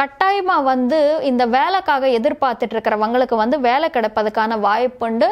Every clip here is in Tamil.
கட்டாயமாக வந்து இந்த வேலைக்காக எதிர்பார்த்துட்டு இருக்கிறவங்களுக்கு வந்து வேலை கிடைப்பதுக்கான வாய்ப்புண்டு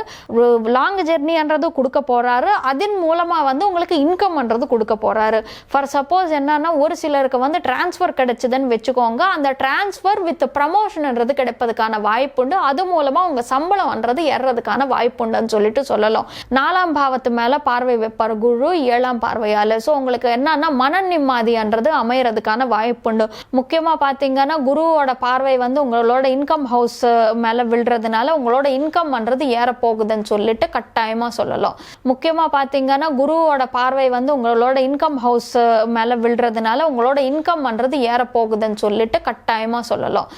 லாங் ஜெர்னின்றது கொடுக்க போறாரு. அதன் மூலமாக வந்து உங்களுக்கு இன்கம்ன்றது கொடுக்க போறாரு. ஃபார் சப்போஸ் என்னன்னா ஒரு சிலருக்கு வந்து டிரான்ஸ்ஃபர் கிடைச்சதுன்னு வச்சுக்கோங்க. அந்த டிரான்ஸ்ஃபர் வித் ப்ரமோஷன்ன்றது கிடைப்பதுக்கான வாய்ப்புண்டு அது மூலமாக உங்கள் சம்பளம்ன்றது ஏறதுக்கான வாய்ப்புண்டுன்னு சொல்லிட்டு சொல்லலாம். நாலாம் பாவத்து மேலே பார்வை வைப்பார் குரு ஏழாம் பார்வையால் ஸோ உங்களுக்கு என்னன்னா மன நிம்மதின்றது அமையறதுக்கான வாய்ப்புண்டு முக்கியமாக பார்த்தீங்கன்னா குருவோட பார்வை வந்து உங்களோட இன்கம் ஹவுஸ் மேலே விழுறதுனால உங்களோட இன்கம் பண்ணுறது ஏறப்போகுதுன்னு சொல்லிட்டு கட்டாயமாக சொல்லலாம். முக்கியமாக பார்த்தீங்கன்னா குருவோட பார்வை வந்து உங்களோட இன்கம் ஹவுஸ் மேலே விழுறதுனால உங்களோட இன்கம் பண்ணுறது ஏறப்போகுதுன்னு சொல்லிட்டு கட்டாயமாக சொல்லலாம்.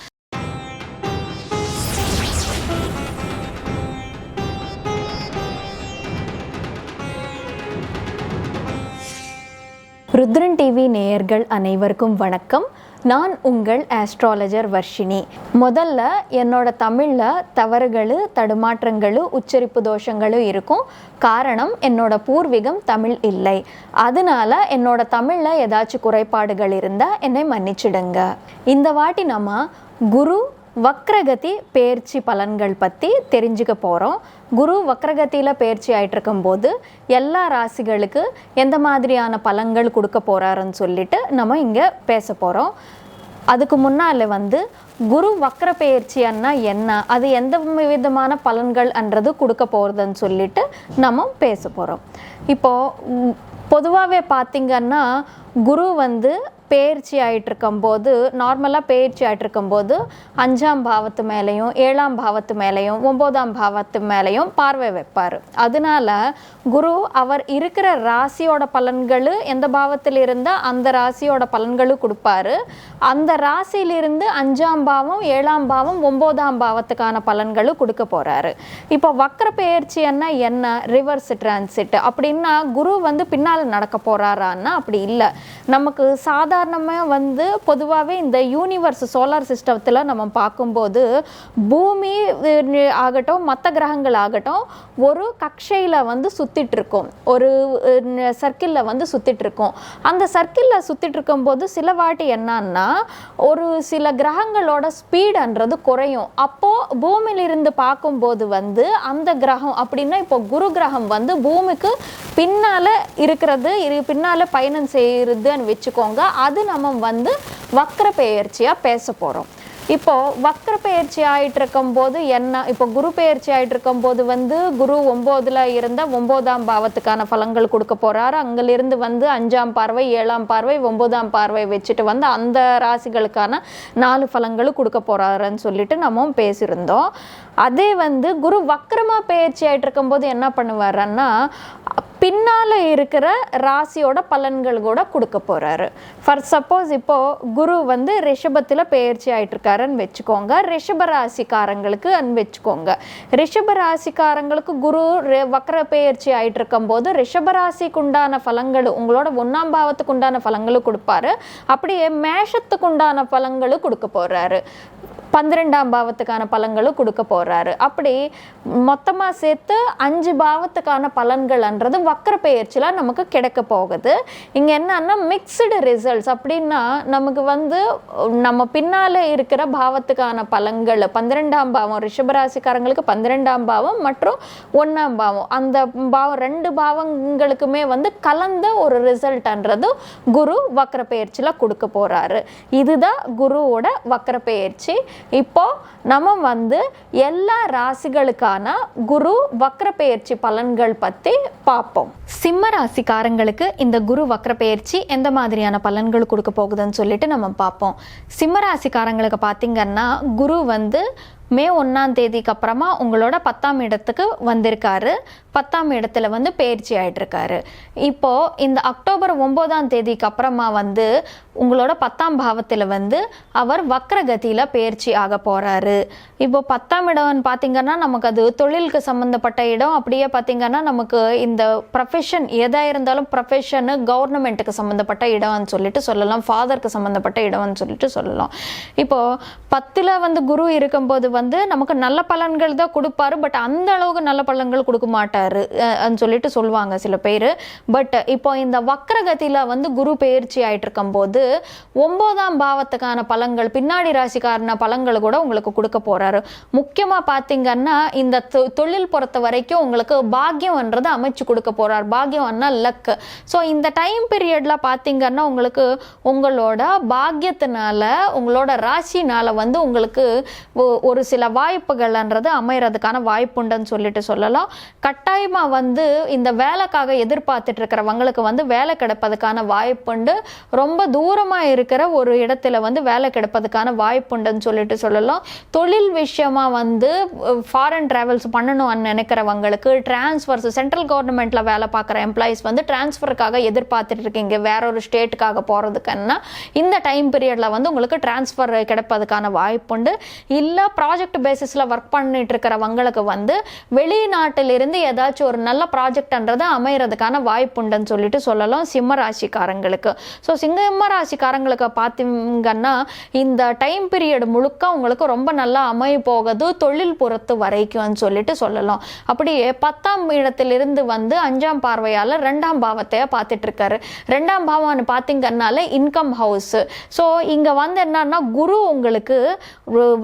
ருத்ரன் டிவி நேயர்கள் அனைவருக்கும் வணக்கம். நான் உங்கள் ஆஸ்ட்ராலஜர் வர்ஷினி. முதல்ல என்னோட தமிழில் தவறுகள் தடுமாற்றங்கள் உச்சரிப்பு தோஷங்களும் இருக்கும். காரணம் என்னோட பூர்வீகம் தமிழ் இல்லை. அதனால என்னோட தமிழில் ஏதாச்சும் குறைபாடுகள் இருந்தால் என்னை மன்னிச்சிடுங்க. இந்த வாட்டி நம்ம குரு வக்ரகதி பேர்ச்சி பலன்கள் பற்றி தெரிஞ்சுக்க போகிறோம் குரு வக்ரகதியில் பேர்ச்சி ஆயிட்டு இருக்கும்போது எல்லா ராசிகளுக்கு எந்த மாதிரியான பலன்கள் கொடுக்க போகிறாருன்னு சொல்லிட்டு நம்ம இங்கே பேச போகிறோம் அதுக்கு முன்னால் வந்து குரு வக்ர பயிற்சின்னா என்ன அது எந்த விதமான பலன்கள்ன்றது கொடுக்க போகிறதுன்னு சொல்லிட்டு நம்ம பேச போகிறோம் இப்போது பொதுவாகவே பார்த்திங்கன்னா குரு வந்து பெயர்ச்சி ஆகிட்டுருக்கும்போது நார்மலாக பயிற்சி ஆகிட்டு இருக்கும்போது அஞ்சாம் பாவத்து மேலேயும் ஏழாம் பாவத்து மேலேயும் ஒம்போதாம் பாவத்து மேலேயும் பார்வை வைப்பார். அதனால குரு அவர் இருக்கிற ராசியோட பலன்கள் எந்த பாவத்தில் இருந்தால் அந்த ராசியோட பலன்களும் கொடுப்பாரு. அந்த ராசியிலிருந்து அஞ்சாம் பாவம் ஏழாம் பாவம் ஒம்போதாம் பாவத்துக்கான பலன்களும் கொடுக்க போகிறாரு இப்போ வக்கர பயிற்சின்னா என்ன? ரிவர்ஸ் டிரான்சிட் அப்படின்னா குரு வந்து பின்னால் நடக்க போகிறாரான்னா அப்படி இல்லை. நமக்கு சாதாரணமாக வந்து பொதுவாகவே இந்த யூனிவர்ஸ் சோலார் சிஸ்டத்தில் நம்ம பார்க்கும்போது பூமி ஆகட்டும் மற்ற கிரகங்கள் ஆகட்டும் ஒரு கக்ஷையில் வந்து சுற்றிட்டுருக்கும் ஒரு சர்க்கிளில் வந்து சுற்றிட்டுருக்கும் அந்த சர்க்கிளில் சுற்றிட்டுருக்கும்போது சில வாட்டி என்னன்னா ஒரு சில கிரகங்களோட ஸ்பீடுன்றது குறையும். அப்போது பூமியிலிருந்து பார்க்கும்போது வந்து அந்த கிரகம் அப்படின்னா இப்போ குரு கிரகம் வந்து பூமிக்கு பின்னால் இருக்கிறது இரு பின்னால் பயணம் செய்கிறதுன்னு வச்சுக்கோங்க. அது நம்ம வந்து வக்கர பெயர்ச்சியாக பேச போகிறோம் இப்போது வக்கர பெயர்ச்சி ஆகிட்டு இருக்கும்போது என்ன இப்போ குரு பெயர்ச்சி ஆகிட்டு இருக்கும்போது வந்து குரு ஒம்போதில் இருந்தால் ஒம்போதாம் பாவத்துக்கான பலன்கள் கொடுக்க போகிறாரு அங்கிலிருந்து வந்து அஞ்சாம் பார்வை ஏழாம் பார்வை ஒம்போதாம் பார்வை வச்சுட்டு வந்து அந்த ராசிகளுக்கான நாலு பலன்களும் கொடுக்க போகிறாருன்னு சொல்லிட்டு நம்ம பேசியிருந்தோம். அதே வந்து குரு வக்கரமாக பெயர்ச்சி ஆகிட்டு இருக்கும்போது என்ன பண்ணுவாருன்னா பின்னால் இருக்கிற ராசியோட பலன்கள் கூட கொடுக்க போகிறாரு ஃபார் சப்போஸ் இப்போ குரு வந்து ரிஷபத்தில் பெயர்ச்சி ஆகிட்டுருக்காருன்னு வச்சுக்கோங்க. ரிஷப ராசிக்காரங்களுக்கு வச்சுக்கோங்க. ரிஷப ராசிக்காரங்களுக்கு குரு ரி- பயிற்சி பெயர்ச்சி போது ரிஷப ராசிக்கு உண்டான பலங்கள் உங்களோட ஒன்றாம் பாவத்துக்கு உண்டான பலங்களும் கொடுப்பாரு. அப்படியே மேஷத்துக்கு உண்டான பலங்களும் கொடுக்க போகிறாரு பன்னிரெண்டாம் பாவத்துக்கான பலன்களும் கொடுக்க போறாரு. அப்படி மொத்தமாக சேர்த்து அஞ்சு பாவத்துக்கான பலன்கள்ன்றது வக்கர பெயர்ச்சியில நமக்கு கிடைக்க போகுது. இங்கே என்னன்னா மிக்சடு ரிசல்ட்ஸ் அப்படின்னா நமக்கு வந்து நம்ம பின்னால இருக்கிற பாவத்துக்கான பலன்கள் பன்னிரெண்டாம் பாவம் ரிஷபராசிக்காரங்களுக்கு பன்னிரெண்டாம் பாவம் மற்றும் ஒன்றாம் பாவம். அந்த பாவம் ரெண்டு பாவங்களுக்குமே வந்து கலந்த ஒரு ரிசல்ட்ன்றது குரு வக்கர பெயர்ச்சியில் கொடுக்க போகிறாரு இதுதான் குருவோட வக்கர பெயர்ச்சி. இப்போது நம்ம வந்து எல்லா ராசிகளுக்கான குரு வக்ர பெயர்ச்சி பலன்கள் பற்றி பார்ப்போம். சிம்ம ராசிக்காரங்களுக்கு இந்த குரு வக்ர பெயர்ச்சி எந்த மாதிரியான பலன்கள் கொடுக்க போகுதுன்னு சொல்லிட்டு நம்ம பார்ப்போம். சிம்ம ராசிக்காரங்களுக்கு பார்த்திங்கன்னா குரு வந்து மே ஒன்றாம் தேதிக்கு அப்புறமா உங்களோட பத்தாம் இடத்துக்கு வந்திருக்காரு. பத்தாம் இடத்துல வந்து பயிற்சி ஆகிட்டுருக்காரு இப்போது இந்த அக்டோபர் ஒம்போதாம் தேதிக்கு அப்புறமா வந்து உங்களோட பத்தாம் பாவத்தில் வந்து அவர் வக்ரகதியில் பயிற்சி ஆக போகிறாரு இப்போ பத்தாம் இடம்னு பார்த்திங்கன்னா நமக்கு அது தொழிலுக்கு சம்மந்தப்பட்ட இடம். அப்படியே பார்த்திங்கன்னா நமக்கு இந்த ப்ரொஃபஷன் எதாக இருந்தாலும் ப்ரொஃபஷனு கவர்மெண்ட்டுக்கு சம்மந்தப்பட்ட இடம்னு சொல்லிட்டு சொல்லலாம். ஃபாதருக்கு சம்மந்தப்பட்ட இடம்னு சொல்லிட்டு சொல்லலாம். இப்போது பத்தில் வந்து குரு இருக்கும்போது வந்து வந்து நமக்கு நல்ல பலன்கள் தான் கொடுப்பாரு பட் அந்த அளவுக்கு நல்ல பலன்கள் கொடுக்க மாட்டாரு சொல்லிட்டு சொல்லுவாங்க சில பேர். பட் இப்போ இந்த வக்ரகதியில் வந்து குரு பெயர்ச்சி ஆயிட்டு இருக்கும்போது ஒன்பதாம் பாவத்துக்கான பலன்கள் பின்னாடி ராசிக்காரன பலன்கள் கூட உங்களுக்கு கொடுக்க போறாரு. முக்கியமாக பார்த்தீங்கன்னா இந்த தொ- தொழில் பொறுத்த வரைக்கும் உங்களுக்கு பாக்கியம்ன்றது அமைச்சு கொடுக்க போறார். பாக்கியம்னா லக் ஸோ இந்த டைம் பீரியட்ல பார்த்தீங்கன்னா உங்களுக்கு உங்களோட பாக்கியத்தினால உங்களோட ராசினால வந்து உங்களுக்கு ஒ- ஒரு சில வாய்ப்புகள்ன்றது அமையறதுக்கான வாய்ப்புண்டுன்னு சொல்லிட்டு சொல்லலாம். கட்டாயமாக வந்து இந்த வேலைக்காக எதிர்பார்த்துட்டு இருக்கிறவங்களுக்கு வந்து வேலை கிடைப்பதுக்கான வாய்ப்புண்டு. ரொம்ப தூரமாக இருக்கிற ஒரு இடத்துல வந்து வேலை கிடைப்பதுக்கான வாய்ப்புண்டுன்னு சொல்லிட்டு சொல்லலாம். தொழில் விஷயமா வந்து ஃபாரின் ட்ராவல்ஸ் பண்ணணும்னு நினைக்கிறவங்களுக்கு டிரான்ஸ்ஃபர்ஸ் சென்ட்ரல் கவர்மெண்ட்டில் வேலை பார்க்குற எம்ப்ளாயிஸ் வந்து டிரான்ஸ்ஃபருக்காக எதிர்பார்த்துட்டு இருக்கீங்க வேற ஒரு ஸ்டேட்டுக்காக போகிறதுக்குன்னா இந்த டைம் பீரியடில் வந்து உங்களுக்கு டிரான்ஸ்ஃபர் கிடைப்பதுக்கான வாய்ப்புண்டு. இல்லை ப்ராஜெக்ட் பேசிஸில் ஒர்க் பண்ணிட்டு இருக்கிறவங்களுக்கு வந்து வெளிநாட்டிலிருந்து ஏதாச்சும் ஒரு நல்ல ப்ராஜெக்ட்ன்றது அமைகிறதுக்கான வாய்ப்புண்டுன்னு சொல்லிட்டு சொல்லலாம் சிம்ம ராசிக்காரங்களுக்கு ஸோ சிம்ம ராசிக்காரங்களுக்கு பார்த்தீங்கன்னா இந்த டைம் பீரியட் முழுக்க உங்களுக்கு ரொம்ப நல்லா அமைய போகுது தொழில் பொறுத்து வரைக்கும்னு சொல்லிட்டு சொல்லலாம். அப்படியே பத்தாம் இடத்திலிருந்து வந்து அஞ்சாம் பார்வையால் ரெண்டாம் பாவத்தையே பார்த்துட்டு இருக்காரு ரெண்டாம் பாவம்னு பார்த்தீங்கன்னால இன்கம் ஹவுஸ் ஸோ இங்கே வந்து என்னன்னா குரு உங்களுக்கு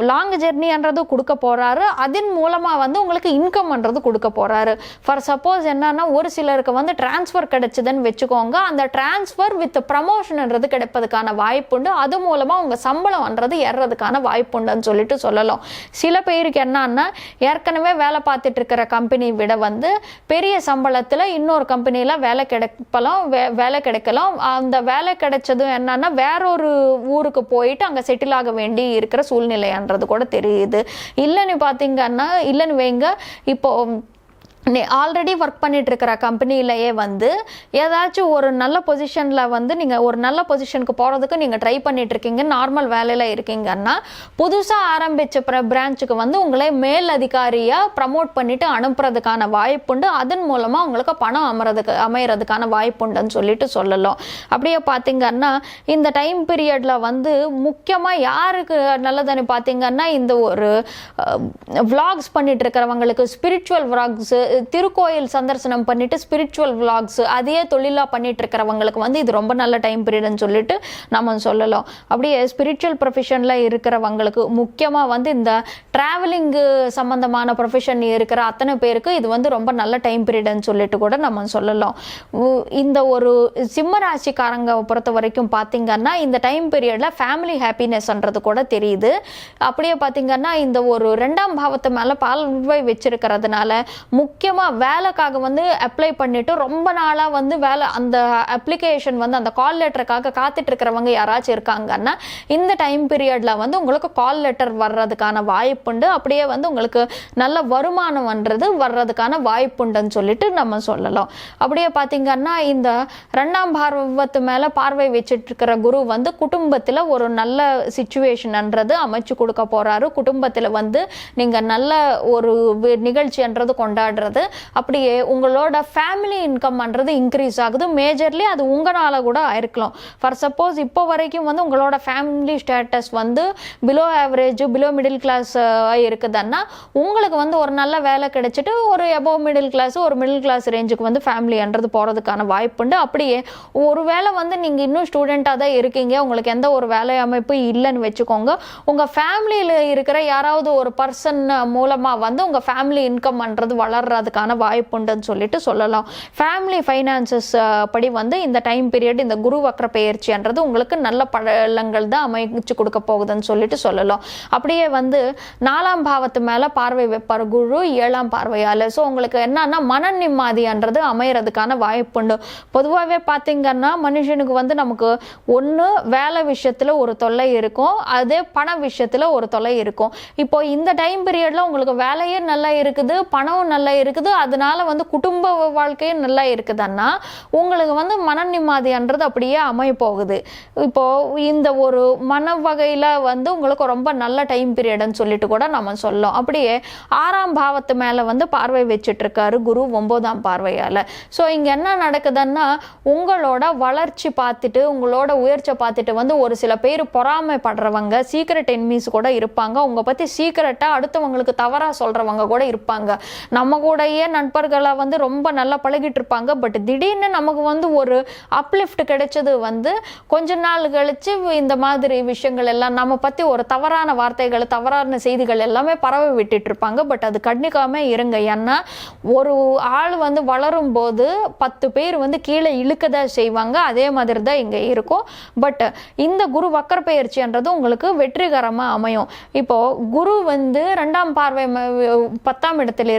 லாங் ஜெர்னின்றது கொடுக்க போகிறாரு அதன் மூலமாக வந்து உங்களுக்கு இன்கம்ன்றது கொடுக்க போகிறாரு ஃபார் சப்போஸ் என்னன்னா ஒரு சிலருக்கு வந்து டிரான்ஸ்ஃபர் கிடைச்சதுன்னு வச்சுக்கோங்க. அந்த டிரான்ஸ்ஃபர் வித் ப்ரமோஷன்ன்றது கிடைப்பதுக்கான வாய்ப்புண்டு அது மூலமாக உங்கள் சம்பளம்ன்றது ஏறதுக்கான வாய்ப்புண்டுன்னு சொல்லிட்டு சொல்லலாம். சில பேருக்கு என்னன்னா ஏற்கனவே வேலை பார்த்துட்டு இருக்கிற கம்பெனி விட வந்து பெரிய சம்பளத்தில் இன்னொரு கம்பெனியில் வேலை கிடைப்பலாம் வே வேலை கிடைக்கலாம். அந்த வேலை கிடைச்சதும் என்னன்னா வேறொரு ஊருக்கு போயிட்டு அங்கே செட்டில் ஆக வேண்டி இருக்கிற சூழ்நிலைன்றது கூட தெரியுது. இல்லைன்னு பார்த்தீங்கன்னா இல்லைன்னு வைங்க. இப்போ ஆல்ரெடி ஒர்க் பண்ணிட்டு இருக்கிற கம்பெனிலேயே வந்து ஏதாச்சும் ஒரு நல்ல பொசிஷனில் வந்து நீங்கள் ஒரு நல்ல பொசிஷனுக்கு போகிறதுக்கு நீங்கள் ட்ரை பண்ணிட்டு இருக்கீங்க நார்மல் வேலையில் இருக்கீங்கன்னா புதுசாக ஆரம்பித்த பிரான்ச்சுக்கு வந்து உங்களை மேல் அதிகாரியாக ப்ரமோட் பண்ணிட்டு அனுப்புறதுக்கான வாய்ப்புண்டு அதன் மூலமாக உங்களுக்கு பணம் அமரதுக்கு அமையறதுக்கான வாய்ப்புண்டுன்னு சொல்லிட்டு சொல்லலாம். அப்படியே பார்த்தீங்கன்னா இந்த டைம் பீரியடில் வந்து முக்கியமாக யாருக்கு நல்லதுன்னு பார்த்தீங்கன்னா இந்த ஒரு விளாக்ஸ் பண்ணிட்டு இருக்கிறவங்களுக்கு ஸ்பிரிச்சுவல் விளாக்ஸ் திருக்கோயில் சந்தர்சனம் பண்ணிட்டு ஸ்பிரிச்சுவல் விளாக்ஸ் அதையே தொழிலாக பண்ணிட்டு இருக்கிறவங்களுக்கு வந்து இது ரொம்ப நல்ல டைம் பீரியட்னு சொல்லிட்டு நம்ம சொல்லலாம். அப்படியே ஸ்பிரிச்சுவல் ப்ரொஃபஷனில் இருக்கிறவங்களுக்கு முக்கியமாக வந்து இந்த ட்ராவலிங்கு சம்மந்தமான ப்ரொஃபஷன் இருக்கிற அத்தனை பேருக்கு இது வந்து ரொம்ப நல்ல டைம் பீரியட்னு சொல்லிட்டு கூட நம்ம சொல்லலாம். உ- இந்த ஒரு சிம்ம ராசிக்காரங்க பொறுத்த வரைக்கும் பார்த்தீங்கன்னா இந்த டைம் பீரியடில் ஃபேமிலி ஹாப்பினஸ்ன்றது கூட தெரியுது. அப்படியே பார்த்தீங்கன்னா இந்த ஒரு ரெண்டாம் பாவத்து மேலே பார்வை வச்சிருக்கிறதுனால முக்கியமாக வேலைக்காக வந்து அப்ளை பண்ணிவிட்டு ரொம்ப நாளாக வந்து வேலை அந்த அப்ளிகேஷன் வந்து அந்த கால் லெட்டருக்காக காத்துட்டு இருக்கிறவங்க யாராச்சும் இருக்காங்கன்னா இந்த டைம் பீரியடில் வந்து உங்களுக்கு கால் லெட்டர் வர்றதுக்கான வாய்ப்புண்டு அப்படியே வந்து உங்களுக்கு நல்ல வருமானம்ன்றது வர்றதுக்கான வாய்ப்புண்டுன்னு சொல்லிட்டு நம்ம சொல்லலாம். அப்படியே பார்த்தீங்கன்னா இந்த ரெண்டாம் பார்வத்து மேலே பார்வை வச்சுட்டு இருக்கிற குரு வந்து குடும்பத்தில் ஒரு நல்ல சுச்சுவேஷன்ன்றது அமைச்சு கொடுக்க போகிறாரு குடும்பத்தில் வந்து நீங்கள் நல்ல ஒரு நிகழ்ச்சின்றது கொண்டாடுறது அப்படியே உங்களோட ஃபேமிலி இன்கம்ன்றது இன்க்ரீஸ் ஆகுது. மேஜர்லி அது உங்களால் கூட ஆயிருக்கலாம். ஃபார் சப்போஸ் இப்போ வரைக்கும் வந்து உங்களோட ஃபேமிலி ஸ்டேட்டஸ் வந்து below average below middle class இருக்குதுன்னா உங்களுக்கு வந்து ஒரு நல்ல வேலை கிடைச்சிட்டு ஒரு எபோவ் மிடில் கிளாஸ் ஒரு மிடில் கிளாஸ் ரேஞ்சுக்கு வந்து ஃபேமிலின்றது போகிறதுக்கான வாய்ப்புண்டு அப்படியே ஒரு வேளை வந்து நீங்கள் இன்னும் ஸ்டூடெண்ட்டாக தான் இருக்கீங்க. உங்களுக்கு எந்த ஒரு வேலை அமைப்பு இல்லைன்னு வச்சுக்கோங்க. உங்கள் ஃபேமிலியில் இருக்கிற யாராவது ஒரு பர்சன் மூலமாக வந்து உங்கள் ஃபேமிலி இன்கம்ன்றது வர்றதுக்கான வாய்ப்புண்டுன்னு சொல்லிட்டு சொல்லலாம். ஃபேமிலி ஃபைனான்சஸ் படி வந்து இந்த டைம் பீரியட் இந்த குரு வக்ர பயிற்சின்றது உங்களுக்கு நல்ல பழங்கள் தான் அமைச்சு கொடுக்க போகுதுன்னு சொல்லிட்டு சொல்லலாம். அப்படியே வந்து நாலாம் பாவத்து மேலே பார்வை வைப்பார் குரு ஏழாம் பார்வையால் ஸோ உங்களுக்கு என்னன்னா மன நிம்மதின்றது அமையறதுக்கான வாய்ப்புண்டு பொதுவாகவே பார்த்தீங்கன்னா மனுஷனுக்கு வந்து நமக்கு ஒன்று வேலை விஷயத்தில் ஒரு தொல்லை இருக்கும். அதே பண விஷயத்தில் ஒரு தொல்லை இருக்கும். இப்போ இந்த டைம் பீரியடில் உங்களுக்கு வேலையே நல்லா இருக்குது பணமும் நல்லா இருக்குது இருக்குது. அதனால வந்து குடும்ப வாழ்க்கையும் நல்லா இருக்குதுன்னா உங்களுக்கு வந்து மன நிம்மதின்றது அப்படியே அமைய போகுது இப்போ இந்த ஒரு மன வகையில் வந்து உங்களுக்கு ரொம்ப நல்ல டைம் பீரியட்னு சொல்லிட்டு கூட நம்ம சொல்லலாம். அப்படியே ஆறாம் பாவத்து மேலே வந்து பார்வை வச்சுட்டு இருக்காரு குரு ஒன்பதாம் பார்வையால். ஸோ இங்கே என்ன நடக்குதுன்னா உங்களோட வளர்ச்சி பார்த்துட்டு உங்களோட உயர்ச்சியை பார்த்துட்டு வந்து ஒரு சில பேர் பொறாமைப்படுறவங்க சீக்ரெட் எனிமீஸ் கூட இருப்பாங்க. உங்களை பற்றி சீக்கிரட்டாக அடுத்தவங்களுக்கு தவறாக சொல்கிறவங்க கூட இருப்பாங்க. நம்ம கூட நம்மளுடைய நண்பர்களை வந்து ரொம்ப நல்லா பழகிட்டு இருப்பாங்க பட் திடீர்னு நமக்கு வந்து ஒரு அப்லிஃப்ட் கிடைச்சது வந்து கொஞ்ச நாள் கழிச்சு இந்த மாதிரி விஷயங்கள் எல்லாம் நம்ம பற்றி ஒரு தவறான வார்த்தைகள் தவறான செய்திகள் எல்லாமே பரவ விட்டுட்டு இருப்பாங்க பட் அது கண்டிக்காம இருங்க. ஏன்னா ஒரு ஆள் வந்து வளரும் போது பத்து பேர் வந்து கீழே இழுக்கதா செய்வாங்க. அதே மாதிரி தான் இங்கே இருக்கும். பட் இந்த குரு வக்கர பயிற்சின்றது உங்களுக்கு வெற்றிகரமாக அமையும். இப்போ குரு வந்து ரெண்டாம் பார்வை பத்தாம் இடத்துல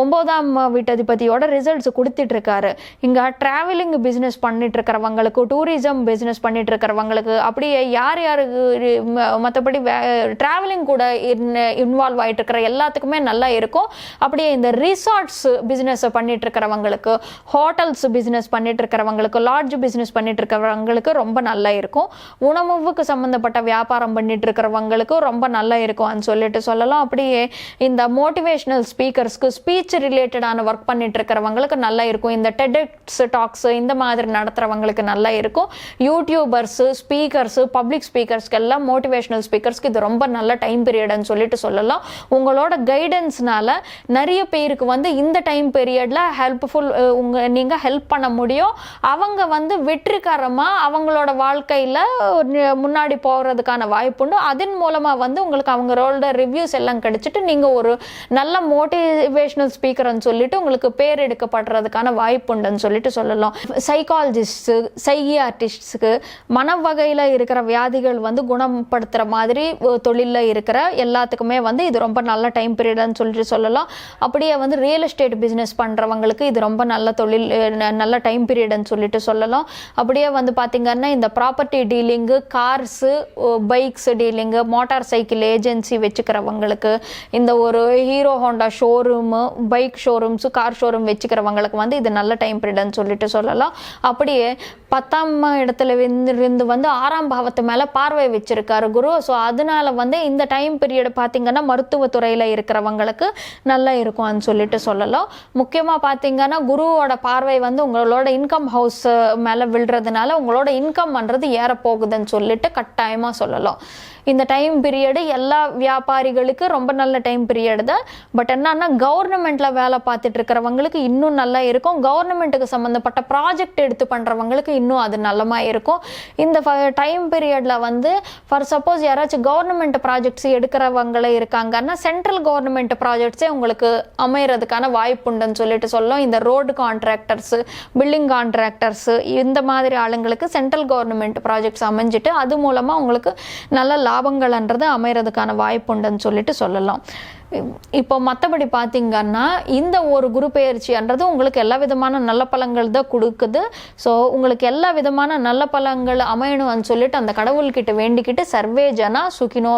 ஒம்போதாம் வீட்டதிபதியோட ரிசல்ட்ஸ் கொடுத்துட்டு இருக்காரு இங்கே ட்ராவலிங் பிஸ்னஸ் பண்ணிட்டு இருக்கிறவங்களுக்கு டூரிசம் பிஸ்னஸ் பண்ணிட்டு இருக்கிறவங்களுக்கு அப்படியே யார் யாருக்கு மற்றபடி ட்ராவலிங் கூட இன்வால்வ் ஆகிட்டு இருக்கிற எல்லாத்துக்குமே நல்லா இருக்கும். அப்படியே இந்த ரிசார்ட்ஸ் பிஸ்னஸ் பண்ணிட்டு இருக்கிறவங்களுக்கு ஹோட்டல்ஸ் பிஸ்னஸ் பண்ணிட்டு இருக்கிறவங்களுக்கு லாட்ஜ் பிஸ்னஸ் பண்ணிட்டு இருக்கிறவங்களுக்கு ரொம்ப நல்லா இருக்கும். உணவுக்கு சம்மந்தப்பட்ட வியாபாரம் பண்ணிட்டு இருக்கிறவங்களுக்கு ரொம்ப நல்லா இருக்கும்னு சொல்லிட்டு சொல்லலாம். அப்படியே இந்த மோட்டிவேஷனல் ஸ்பீக்கர்ஸ்க்கு ஸ்பீச் ரிலேட்டடான ஒர்க் பண்ணிட்டு இருக்கிறவங்களுக்கு நல்லா இருக்கும். இந்த டெடெக்ஸ் டாக்ஸ் இந்த மாதிரி நடத்துறவங்களுக்கு நல்லா இருக்கும். யூடியூபர்ஸ் ஸ்பீக்கர்ஸ் பப்ளிக் ஸ்பீக்கர்ஸ்க்கு எல்லாம் மோட்டிவேஷனல் ஸ்பீக்கர்ஸ்க்கு இது ரொம்ப நல்ல டைம் பீரியட்னு சொல்லிட்டு சொல்லலாம். உங்களோட கைடன்ஸ்னால நிறைய பேருக்கு வந்து இந்த டைம் பீரியட்ல ஹெல்ப்ஃபுல் உங்க நீங்க ஹெல்ப் பண்ண முடியும். அவங்க வந்து வெற்றிகரமாக அவங்களோட வாழ்க்கையில் முன்னாடி போகிறதுக்கான வாய்ப்புண்டு அதன் மூலமாக வந்து உங்களுக்கு அவங்களோட ரிவ்யூஸ் எல்லாம் கிடைச்சிட்டு நீங்கள் ஒரு நல்ல மோட்டிவேஷனல் ஸ்பீக்கர்னு சொல்லிட்டு உங்களுக்கு பேர் எடுக்கப்படுறதுக்கான வாய்ப்புண்டுன்னு சொல்லிட்டு சொல்லலாம். சைக்காலஜிஸ்ட்டு சைகியார்டிஸ்ட்ஸுக்கு மன வகையில் இருக்கிற வியாதிகள் வந்து குணப்படுத்துகிற மாதிரி தொழிலில் இருக்கிற எல்லாத்துக்குமே வந்து இது ரொம்ப நல்ல டைம் பீரியட்னு சொல்லிட்டு சொல்லலாம். அப்படியே வந்து ரியல் எஸ்டேட் பிஸ்னஸ் பண்ணுறவங்களுக்கு இது ரொம்ப நல்ல தொழில் ந- நல்ல டைம் பீரியட்னு சொல்லிட்டு சொல்லலாம். அப்படியே வந்து பார்த்திங்கன்னா இந்த property dealing cars bikes dealing motorcycle agency வச்சுக்கிறவங்களுக்கு இந்த ஒரு Hero Honda showroom bike showrooms car showroom வச்சுக்கிறவங்களுக்கு வந்து இது நல்ல டைம் பீரியட்னு சொல்லிட்டு சொல்லலாம். அப்படியே பத்தாம் இடத்துல இருந்து வந்து ஆறாம் பாவத்து மேலே பார்வை வச்சிருக்காரு குரு. ஸோ அதனால வந்து இந்த டைம் பீரியட் பார்த்தீங்கன்னா மருத்துவத்துறையில் இருக்கிறவங்களுக்கு நல்லா இருக்கும்னு சொல்லிட்டு சொல்லலாம். முக்கியமாக பார்த்தீங்கன்னா குருவோட பார்வை வந்து உங்களோட இன்கம் ஹவுஸ் மேலே விழுறதுனால உங்களோட இன்கம் பண்ணுறது ஏறப்போகுதுன்னு சொல்லிட்டு கட்டாயமாக சொல்லலாம். இந்த டைம் பீரியடு எல்லா வியாபாரிகளுக்கு ரொம்ப நல்ல டைம் பீரியடு தான். பட் என்னன்னா கவர்மெண்ட் கவர்மெண்ட்டில் வேலை பார்த்துட்டு இருக்கிறவங்களுக்கு இன்னும் நல்லா இருக்கும். கவர்மெண்ட்டுக்கு சம்மந்தப்பட்ட ப்ராஜெக்ட் எடுத்து பண்ணுறவங்களுக்கு இன்னும் அது நல்லமா இருக்கும். இந்த டைம் பீரியடில் வந்து ஃபார் சப்போஸ் யாராச்சும் கவர்மெண்ட் ப்ராஜெக்ட்ஸ் எடுக்கிறவங்களே இருக்காங்கன்னா சென்ட்ரல் கவர்மெண்ட் ப்ராஜெக்ட்ஸே உங்களுக்கு அமையறதுக்கான வாய்ப்புண்டுன்னு சொல்லிட்டு சொல்லலாம். இந்த ரோடு கான்ட்ராக்டர்ஸு பில்டிங் கான்ட்ராக்டர்ஸு இந்த மாதிரி ஆளுங்களுக்கு சென்ட்ரல் கவர்மெண்ட் ப்ராஜெக்ட்ஸ் அமைஞ்சிட்டு அது மூலமாக உங்களுக்கு நல்ல லாபங்கள்ன்றது அமையறதுக்கான வாய்ப்புண்டுன்னு சொல்லிட்டு சொல்லலாம். இப்போ மற்றபடி பார்த்தீங்கன்னா இந்த ஒரு குரு பயிற்சின்றது உங்களுக்கு எல்லா விதமான நல்ல பழங்கள் தான் கொடுக்குது. ஸோ உங்களுக்கு எல்லா விதமான நல்ல பழங்கள் அமையணும்னு சொல்லிட்டு அந்த கடவுள்கிட்ட வேண்டிக்கிட்டு சர்வே ஜனா சுகினோ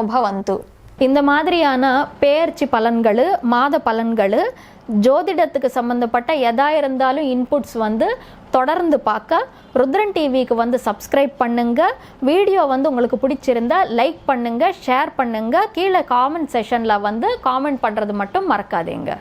இந்த மாதிரியான பெயர்ச்சி பலன்கள் மாத பலன்கள் ஜோதிடத்துக்கு சம்மந்தப்பட்ட எதா இருந்தாலும் இன்புட்ஸ் வந்து தொடர்ந்து பார்க்க ருத்ரன் டிவிக்கு வந்து சப்ஸ்கிரைப் பண்ணுங்கள் வீடியோ வந்து உங்களுக்கு பிடிச்சிருந்தா லைக் பண்ணுங்கள் ஷேர் பண்ணுங்க. கீழே காமெண்ட் செஷனில் வந்து காமெண்ட் பண்ணுறது மட்டும் மறக்காதீங்க.